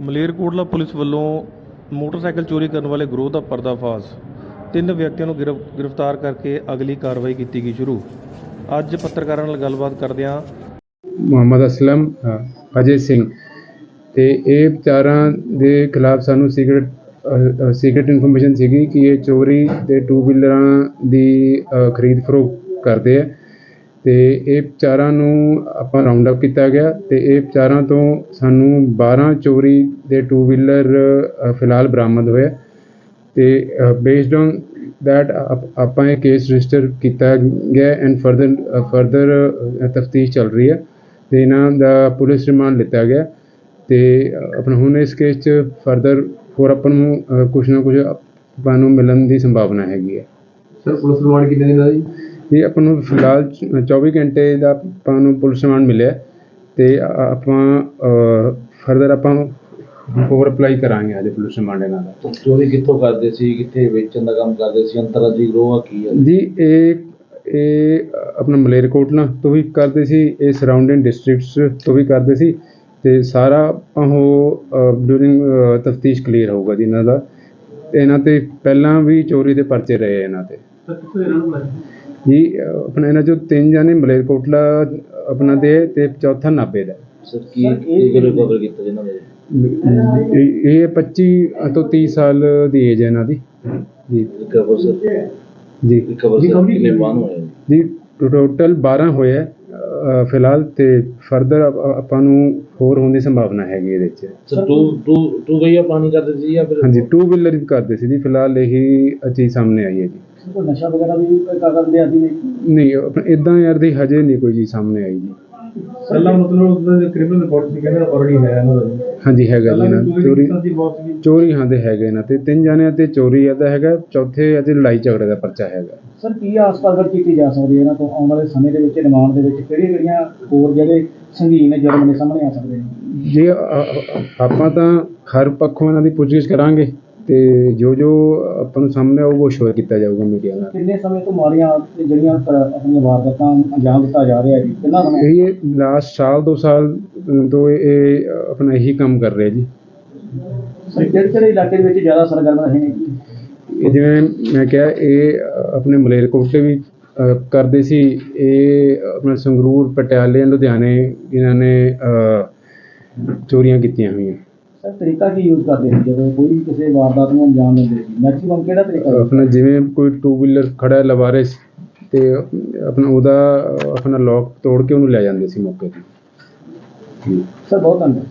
Malerkotla police ਵੱਲੋਂ motorcycle ਚੋਰੀ ਕਰਨ ਵਾਲੇ ਗਰੋਹ ਦਾ ਪਰਦਾਫਾਸ਼। ਤਿੰਨ ਵਿਅਕਤੀਆਂ ਨੂੰ ਗਿਰਫ- ਗ੍ਰਿਫਤਾਰ ਕਰਕੇ ਅਗਲੀ ਕਾਰਵਾਈ ਕੀਤੀ ਗਈ ਸ਼ੁਰੂ। ਅੱਜ ਪੱਤਰਕਾਰਾਂ ਨਾਲ ਗੱਲਬਾਤ ਕਰਦਿਆਂ ਮੁਹੰਮਦ ਅਸਲਮ ਅਜੇ ਸਿੰਘ। ਤੇ ਇਹ ਵਿਚਾਰਾਂ ਦੇ ਖਿਲਾਫ ਸਾਨੂੰ ਸੀਕ੍ਰੀਟ ਸੀਕ੍ਰੀਟ ਇਨਫੋਰਮੇਸ਼ਨ ਸੀਗੀ ਕਿ ਇਹ ਚੋਰੀ ਦੇ ਟੂ ਵੀਲਰਾਂ ਦੀ ਖਰੀਦ ਫਰੋਖ ਕਰਦੇ ਆ। ਅਤੇ ਇਹ ਵਿਚਾਰਾਂ ਨੂੰ ਆਪਾਂ ਰਾਉਂਡ ਅਪ ਕੀਤਾ ਗਿਆ ਅਤੇ ਇਹ ਵਿਚਾਰਾਂ ਤੋਂ ਸਾਨੂੰ 12 ਚੋਰੀ ਦੇ ਟੂ ਵੀਲਰ ਫਿਲਹਾਲ ਬਰਾਮਦ ਹੋਏ ਅਤੇ ਬੇਸਡ ਔਨ ਦੈਟ ਆਪਾਂ ਇਹ ਕੇਸ ਰਜਿਸਟਰ ਕੀਤਾ ਗਿਆ ਐਂਡ ਫਰਦਰ ਫਰਦਰ ਤਫਤੀਸ਼ ਚੱਲ ਰਹੀ ਹੈ ਅਤੇ ਇਹਨਾਂ ਦਾ ਪੁਲਿਸ ਰਿਮਾਂਡ ਲਿੱਤਾ ਗਿਆ ਅਤੇ ਆਪਣਾ ਹੁਣ ਇਸ ਕੇਸ 'ਚ ਫਰਦਰ ਹੋਰ ਆਪਾਂ ਨੂੰ ਕੁਛ ਨਾ ਕੁਛ ਆਪਾਂ ਨੂੰ ਮਿਲਣ ਦੀ ਸੰਭਾਵਨਾ ਹੈਗੀ ਹੈ ਸਰ, ਪੁਲਿਸ ਰਿਮਾਂਡ ਕਿੰਨੇ ਦਿਨ ਦਾ ਜੀ? ਇਹ ਆਪਾਂ ਨੂੰ ਫਿਲਹਾਲ ਚ- 24 ਘੰਟੇ ਦਾ ਆਪਾਂ ਨੂੰ ਪੁਲਿਸ ਰਿਮਾਂਡ ਮਿਲਿਆ ਤੇ ਅ- ਆਪਾਂ ਫਰਦਰ ਆਪਾਂ ਹੋਰ ਅਪਲਾਈ ਕਰਾਂਗੇ ਅੱਜ ਪੁਲਿਸ ਰਿਮਾਂਡ ਇਹਨਾਂ ਦਾ। ਚੋਰੀ ਕਿੱਥੋਂ ਕਰਦੇ ਸੀ? ਕਿੱਥੇ ਵੇਚਣ ਦਾ ਕੰਮ ਕਰਦੇ ਸੀ? ਅੰਤਰਰਾਜੀ ਗਰੋਹ ਆ ਕੀ ਹੈ? ਜੀ ਇਹ ਇਹ ਆਪਣਾ ਮਲੇਰਕੋਟਲਾ ਤੋਂ ਵੀ ਕਰਦੇ ਸੀ ਇਹ ਸਰਾਊਂਡਿੰਗ ਡਿਸਟ੍ਰਿਕਟਸ ਤੋਂ ਵੀ ਕਰਦੇ ਸੀ ਤੇ ਸਾਰਾ ਉਹ ਡੂਰਿੰਗ ਤਫਤੀਸ਼ ਕਲੀਅਰ ਹੋਊਗਾ ਜੀ ਇਹਨਾਂ ਦਾ। ਤੇ ਇਹਨਾਂ ਤੇ ਪਹਿਲਾਂ ਵੀ ਚੋਰੀ ਦੇ ਪਰਚੇ ਰਹੇ ਇਹਨਾਂ ਤੇ। ਕਿੱਥੋਂ ਇਹਨਾਂ ਨੂੰ ਜੀ ਅ, ਆਪਣਾ ਇਹਨਾਂ ਚੋਂ ਤਿੰਨ ਜਾਨੇ ਮਲੇਰਕੋਟਲਾ ਆਪਣਾ ਦੇ ਤੇ ਚੌਥਾ ਨਾਭੇ ਦਾ। ਸਰ ਕੀ ਕੀ ਰਿਕਵਰ ਕੀਤਾ ਜਿਨ੍ਹਾਂ ਦੇ ਇਹ ਇਹ 25 ਤੋਂ 30 ਸਾਲ ਦੀ ਏਜ ਹੈ ਇਹਨਾਂ ਦੀ। ਜੀ। Recover sir? ਜੀ। ਰਿਕਵਰ ਸਰ ਕਿੰਨੇ ਹੋਏ ਜੀ ਟੋਟਲ 12 ਹੋਏ ਆ ਅ, ਫਿਲਹਾਲ ਤੇ ਫਰਦਰ ਆਪਾਂ ਨੂੰ ਹੋਰ ਹੋਣ ਦੀ ਸੰਭਾਵਨਾ ਹੈਗੀ ਇਹਦੇ ਚ ਸਰ ਟੂ ਟੂ ਟੂ ਗਈਆ ਪਾਣੀ ਕਰਦੇ ਸੀ ਜਾਂ ਫਿਰ ਹਾਂਜੀ ਟੂ ਵੀਲਰ ਵੀ ਕਰਦੇ ਸੀ ਜੀ ਫਿਲਹਾਲ ਇਹੀ ਚੀਜ਼ ਸਾਹਮਣੇ ਆਈ ਹੈ ਜੀ। ਕੋਈ ਨਸ਼ਾ ਵਗੈਰਾ ਵੀ ਕੋਈ ਕਾਗਜ਼ ਦੇ ਆਦੀ ਨਹੀਂ ਨਹੀਂ ਆਪਣਾ ਇਦਾਂ ਯਾਰ ਦੀ ਹਜੇ ਨਹੀਂ ਕੋਈ ਚੀਜ਼ ਸਾਹਮਣੇ ਆਈ ਜੀ। ਪਹਿਲਾਂ ਮਤਲਬ ਉਹਦਾ ਕ੍ਰਿਮੀਨਲ ਰਿਪੋਰਟ ਸੀ ਕਹਿੰਦੇ ਆਲਰੇਡੀ ਹੈ ਇਹਨਾਂ ਦਾ। ਹਾਂਜੀ ਹੈਗਾ ਜੀ ਨਾ ਚੋਰੀ ਦੀ ਬਹੁਤ ਸੀ ਚੋਰੀ ਹਾਂ ਦੇ ਹੈਗੇ ਇਹਨਾਂ ਤੇ। ਤਿੰਨ ਜਾਣਿਆਂ ਤੇ ਚੋਰੀ ਦਾ ਹੈਗਾ ਚੌਥੇ ਅਤੇ ਲੜਾਈ ਝਗੜੇ ਦਾ ਪਰਚਾ ਹੈਗਾ। ਸਰ ਕੀ ਆਸ ਪਾਸ ਕੀਤੀ ਜਾ ਸਕਦੀ ਹੈ ਇਹਨਾਂ ਤੋਂ? ਆਉਣ ਵਾਲੇ ਸਮੇਂ ਦੇ ਵਿੱਚ ਰਿਮਾਂਡ ਦੇ ਵਿੱਚ ਕਿਹੜੀਆਂ ਕਿਹੜੀਆਂ ਹੋਰ ਜਿਹੜੇ ਸੰਗੀਨ ਜੁਰਮ ਨੇ ਸਾਹਮਣੇ ਆ ਸਕਦੇ ਨੇ? ਜੇ ਅ- ਅ- ਆਪਾਂ ਤਾਂ ਹਰ ਪੱਖੋਂ ਇਹਨਾਂ ਦੀ ਪੁੱਛਗਿੱਛ ਕਰਾਂਗੇ ਤੇ ਜੋ ਜੋ ਆਪਾਂ ਨੂੰ ਸਾਹਮਣੇ ਆਊਗਾ ਉਹ ਸ਼ੋਅ ਕੀਤਾ ਜਾਊਗਾ ਮੀਡੀਆ ਨਾਲ। ਕਿੰਨੇ ਸਮੇਂ ਤੋਂ ਮਾਰੀਆਂ ਤੇ ਜਿਹੜੀਆਂ ਕ- ਆਪਣੀਆਂ ਵਾਰਦਾਤਾਂ ਅੰਜਾਮ ਦਿੱਤਾ ਜਾ ਰਿਹਾ ਜੀ? ਕਿੰਨਾ ਸਮਾਂ? ਇਹ ਲਾਸਟ ਸਾਲ ਦੋ ਸਾਲ ਤੋਂ ਇਹ- ਆਪਣਾ ਇਹੀ ਕੰਮ ਕਰ ਰਿਹਾ ਜੀ। ਸਰ ਕਿਹੜੇ ਕਿਹੜੇ ਇਲਾਕੇ ਦੇ ਵਿੱਚ ਜ਼ਿਆਦਾ ਸਰਗਰਮ ਰਹੇ ਨੇ? ਇਹ ਜਿਵੇਂ ਮੈਂ ਕਿਹਾ ਇਹ ਅ, ਆਪਣੇ ਮਲੇਰਕੋਟਲੇ ਵੀ ਅ, ਕਰਦੇ ਸੀ। ਇਹ ਆਪਣਾ ਸੰਗਰੂਰ ਪਟਿਆਲੇ ਲੁਧਿਆਣੇ ਇਹਨਾਂ ਨੇ ਅ, ਚੋਰੀਆਂ ਕੀਤੀਆਂ ਹੋਈਆਂ। ਸਰ ਤਰੀਕਾ ਕੀ ਯੂਜ਼ ਕਰਦੇ ਸੀ ਜਦੋਂ ਕੋਈ ਕਿਸੇ ਵਾਰਦਾਤ ਨੂੰ ਅੰਜਾਮ ਦਿੰਦੇ ਸੀ ਮੈਕਸਿਮਮ ਕਿਹੜਾ ਤਰੀਕਾ ਸੀ? ਆਪਣਾ ਜਿਵੇਂ ਕੋਈ ਟੂ ਵੀਲਰ ਖੜਾ ਹੈ ਲਵਾਰਿਸ ਤੇ ਆਪਣਾ ਉਹਦਾ ਆਪਣਾ ਲੋਕ ਤੋੜ ਕੇ ਉਹਨੂੰ ਲੈ ਜਾਂਦੇ ਸੀ ਮੌਕੇ ਤੇ। ਸਰ ਬਹੁਤ ਧੰਨਵਾਦ।